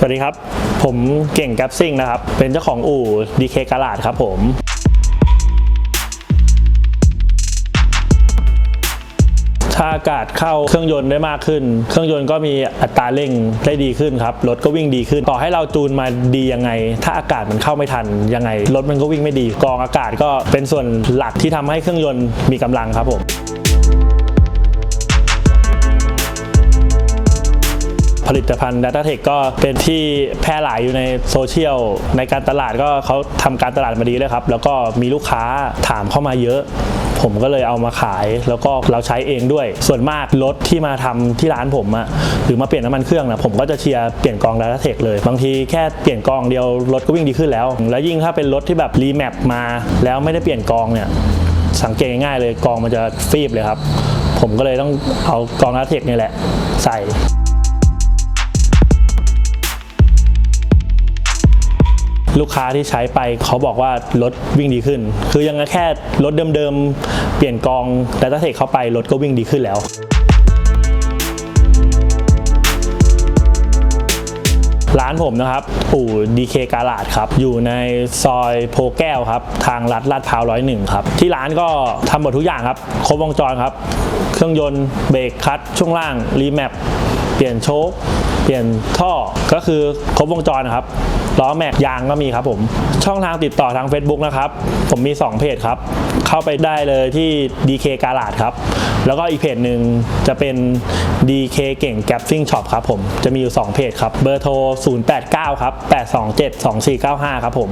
สวัสดีครับ ผมเก่งแกปซิ่งนะครับ เป็นเจ้าของอู่ DK กาลาดครับผมถ้าอากาศเข้าเครื่องยนต์ได้มากขึ้น เครื่องยนต์ก็มีอัตราเร่งได้ดีขึ้นครับ รถก็วิ่งดีขึ้น ต่อให้เราจูนมาดียังไง ถ้าอากาศมันเข้าไม่ทันยังไง รถมันก็วิ่งไม่ดีกรองอากาศก็เป็นส่วนหลักที่ทำให้เครื่องยนต์มีกำลังครับผม ผลิตภัณฑ์ DataTech ก็เป็นที่แพร่หลายอยู่ในโซเชียล ในการตลาดก็เขาทำการตลาดมาดีเลยครับ แล้วก็มีลูกค้าถามเข้ามาเยอะ ผมก็เลยเอามาขาย แล้วก็เราใช้เองด้วย ส่วนมากรถที่มาทำที่ร้านผมอะหรือมาเปลี่ยนน้ำมันเครื่องนะผมก็จะเชียร์เปลี่ยนกอง DataTech เลย บางทีแค่เปลี่ยนกองเดียวรถก็วิ่งดีขึ้นแล้ว แล้วยิ่งถ้าเป็นรถที่แบบรีแมปมา แล้วไม่ได้เปลี่ยนกองเนี่ยสังเกตง่ายเลยกองมันจะฟีบเลยครับ ผมก็เลยต้องเอากอง DataTech นี่แหละ ใส่ ลูกค้าที่ใช้ไปเขาบอกว่ารถวิ่งดีขึ้น คือยังแค่รถเดิมๆ เปลี่ยนกอง Data Tech เข้าไปรถก็วิ่งดีขึ้นแล้วร้านผมนะครับ อู่ DK กาลาดครับ อยู่ในซอยโพแก้วครับ ทางลัดลาดพร้าวร้อยหนึ่งครับ ที่ร้านก็ทำหมดทุกอย่างครับ ครบวงจรครับ เครื่องยนต์ เบรกคัตช์ช่วงล่าง รีแมป เปลี่ยนโชคเปลี่ยนท่อก็คือครบวงจรนะครับล้อแม็กยางก็มีครับผม ช่องทางติดต่อทาง Facebook นะครับ ผมมี 2 เพจครับ เข้าไปได้เลยที่ DK กาลาดครับ แล้วก็อีกเพจหนึ่งจะเป็น DK เก่งแก p ซิ่งช็อปครับผม จะมีอยู่ 2 เพจครับ เบอร์โทร 089 ครับ 827 2495 ครับผม